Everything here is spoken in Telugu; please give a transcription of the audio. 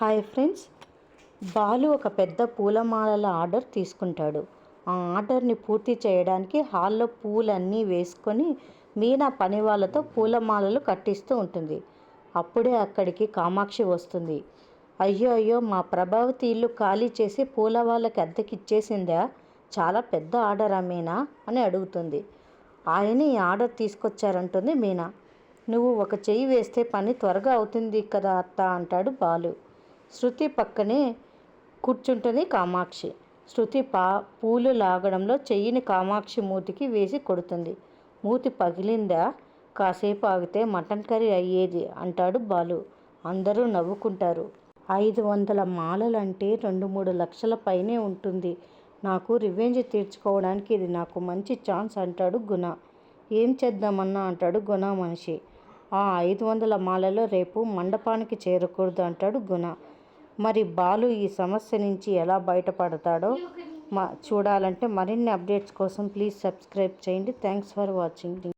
Hi friends. బాలు ఒక పెద్ద పూలమాలల ఆర్డర్ తీసుకుంటాడు. ఆ ఆర్డర్ని పూర్తి చేయడానికి హాల్లో పూలన్నీ వేసుకొని మీనా పని వాళ్ళతో పూలమాలలు కట్టిస్తూ ఉంటుంది. అప్పుడే అక్కడికి కామాక్షి వస్తుంది. అయ్యో అయ్యో మా ప్రభావతి ఇల్లు ఖాళీ చేసి పూల వాళ్ళకి అద్దెకి ఇచ్చేసిందా చాలా పెద్ద ఆర్డర్ ఆ మీనా? అని అడుగుతుంది. ఆయన ఈ ఆర్డర్ తీసుకొచ్చారంటుంది మీనా. నువ్వు ఒక చెయ్యి వేస్తే పని త్వరగా అవుతుంది కదా అత్త అంటాడు బాలు. శృతి పక్కనే కూర్చుంటుంది కామాక్షి. శృతి పా పూలు లాగడంలో చెయ్యిని కామాక్షి మూతికి వేసి కొడుతుంది. మూతి పగిలిందా? కాసేపు ఆగితే మటన్ కర్రీ అయ్యేది అంటాడు బాలు. అందరూ నవ్వుకుంటారు. ఐదు వందల మాలలంటే రెండు మూడు లక్షల పైనే ఉంటుంది. నాకు రివెంజ్ తీర్చుకోవడానికి ఇది నాకు మంచి ఛాన్స్ అంటాడు గుణ. ఏం చేద్దామన్నా అంటాడు గుణ మనిషి. ఆ ఐదు వందల మాలలో రేపు మండపానికి చేరకూడదు అంటాడు గుణ. మరి బాలు ఈ సమస్య నుంచి ఎలా బయటపడతాడో మా చూడాలంటే మరిన్ని అప్డేట్స్ కోసం ప్లీజ్ సబ్స్క్రైబ్ చేయండి. Thanks for watching.